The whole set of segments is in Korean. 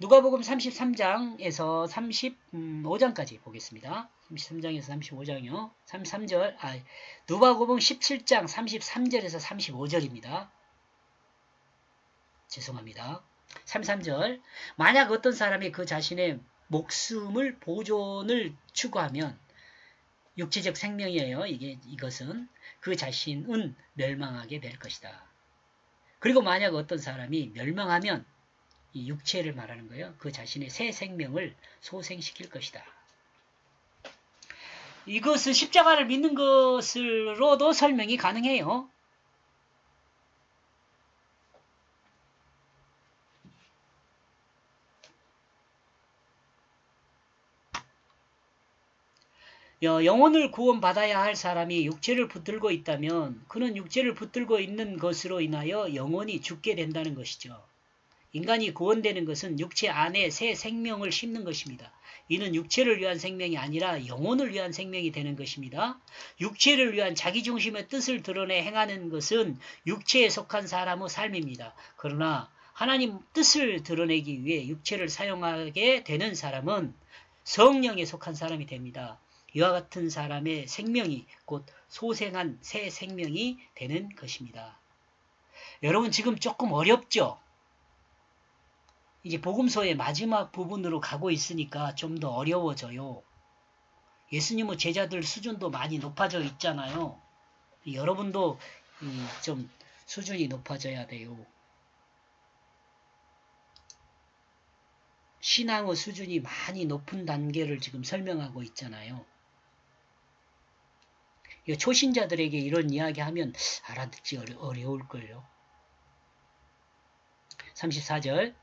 누가복음 33장에서 35장까지 보겠습니다. 33장에서 35장이요. 33절, 아, 누가복음 17장 33절에서 35절입니다. 죄송합니다. 33절. 만약 어떤 사람이 그 자신의 목숨을 보존을 추구하면 육체적 생명이에요. 이게 이것은 그 자신은 멸망하게 될 것이다. 그리고 만약 어떤 사람이 멸망하면 이 육체를 말하는 거예요. 그 자신의 새 생명을 소생시킬 것이다. 이것은 십자가를 믿는 것으로도 설명이 가능해요. 여- 영혼을 구원받아야 할 사람이 육체를 붙들고 있다면 그는 육체를 붙들고 있는 것으로 인하여 영혼이 죽게 된다는 것이죠. 인간이 구원되는 것은 육체 안에 새 생명을 심는 것입니다. 이는 육체를 위한 생명이 아니라 영혼을 위한 생명이 되는 것입니다. 육체를 위한 자기 중심의 뜻을 드러내 행하는 것은 육체에 속한 사람의 삶입니다. 그러나 하나님 뜻을 드러내기 위해 육체를 사용하게 되는 사람은 성령에 속한 사람이 됩니다. 이와 같은 사람의 생명이 곧 소생한 새 생명이 되는 것입니다. 여러분 지금 조금 어렵죠? 이제 복음서의 마지막 부분으로 가고 있으니까 좀 더 어려워져요. 예수님의 제자들 수준도 많이 높아져 있잖아요. 여러분도 이좀 수준이 높아져야 돼요. 신앙의 수준이 많이 높은 단계를 지금 설명하고 있잖아요. 이 초신자들에게 이런 이야기 하면 알아듣기 어려, 어려울걸요. 34절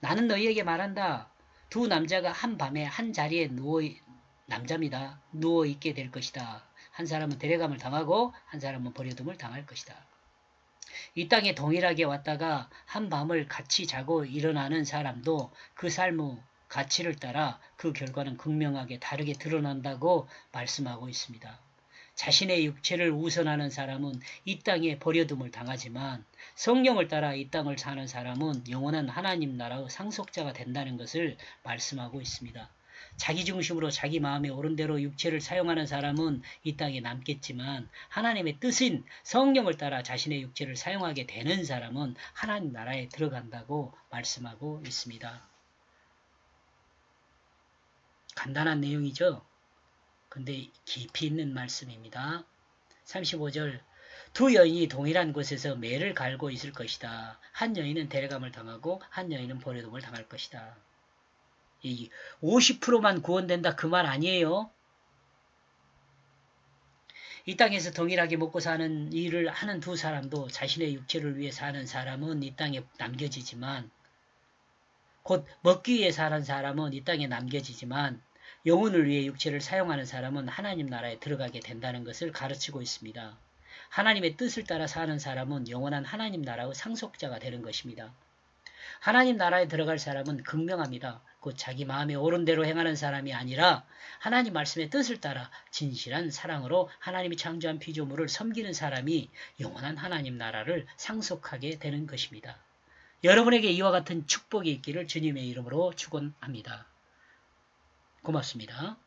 나는 너희에게 말한다. 두 남자가 한 밤에 한 자리에 누워 남자입니다. 누워 있게 될 것이다. 한 사람은 데려감을 당하고 한 사람은 버려둠을 당할 것이다. 이 땅에 동일하게 왔다가 한 밤을 같이 자고 일어나는 사람도 그 삶의 가치를 따라 그 결과는 극명하게 다르게 드러난다고 말씀하고 있습니다. 자신의 육체를 우선하는 사람은 이 땅에 버려둠을 당하지만 성령을 따라 이 땅을 사는 사람은 영원한 하나님 나라의 상속자가 된다는 것을 말씀하고 있습니다. 자기 중심으로 자기 마음에 옳은 대로 육체를 사용하는 사람은 이 땅에 남겠지만 하나님의 뜻인 성령을 따라 자신의 육체를 사용하게 되는 사람은 하나님 나라에 들어간다고 말씀하고 있습니다. 간단한 내용이죠. 근데 깊이 있는 말씀입니다. 35절 두 여인이 동일한 곳에서 매를 갈고 있을 것이다. 한 여인은 데려감을 당하고 한 여인은 버려둠을 당할 것이다. 이 50%만 구원된다 그 말 아니에요. 이 땅에서 동일하게 먹고 사는 일을 하는 두 사람도 자신의 육체를 위해 사는 사람은 이 땅에 남겨지지만 곧 먹기 위해 사는 사람은 이 땅에 남겨지지만 영혼을 위해 육체를 사용하는 사람은 하나님 나라에 들어가게 된다는 것을 가르치고 있습니다. 하나님의 뜻을 따라 사는 사람은 영원한 하나님 나라의 상속자가 되는 것입니다. 하나님 나라에 들어갈 사람은 극명합니다. 곧 자기 마음에 옳은 대로 행하는 사람이 아니라 하나님 말씀의 뜻을 따라 진실한 사랑으로 하나님이 창조한 피조물을 섬기는 사람이 영원한 하나님 나라를 상속하게 되는 것입니다. 여러분에게 이와 같은 축복이 있기를 주님의 이름으로 축원합니다. 고맙습니다.